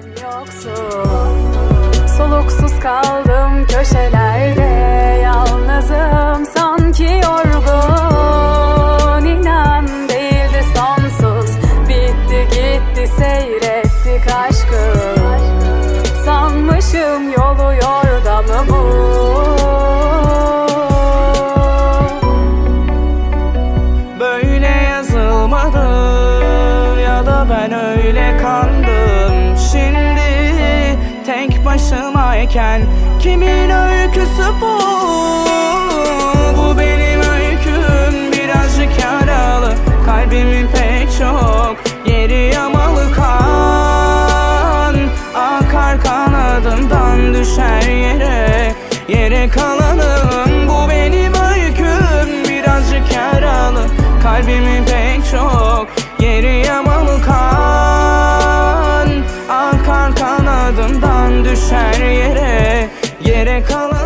Sen yoksun. Soluksuz kaldım köşelerde. Yalnızım sanki yorgun. İnan değildi sonsuz. Bitti gitti seyrettik aşkı. Sanmışım yolu yordamı bu. Böyle yazılmadı başımayken kimin öyküsü bu? Bu benim öyküm birazcık yaralı Kalbimin pek çok yeri yamalı kan Akar kanadından düşer yere Yere kalanım düşer yere Yere kalan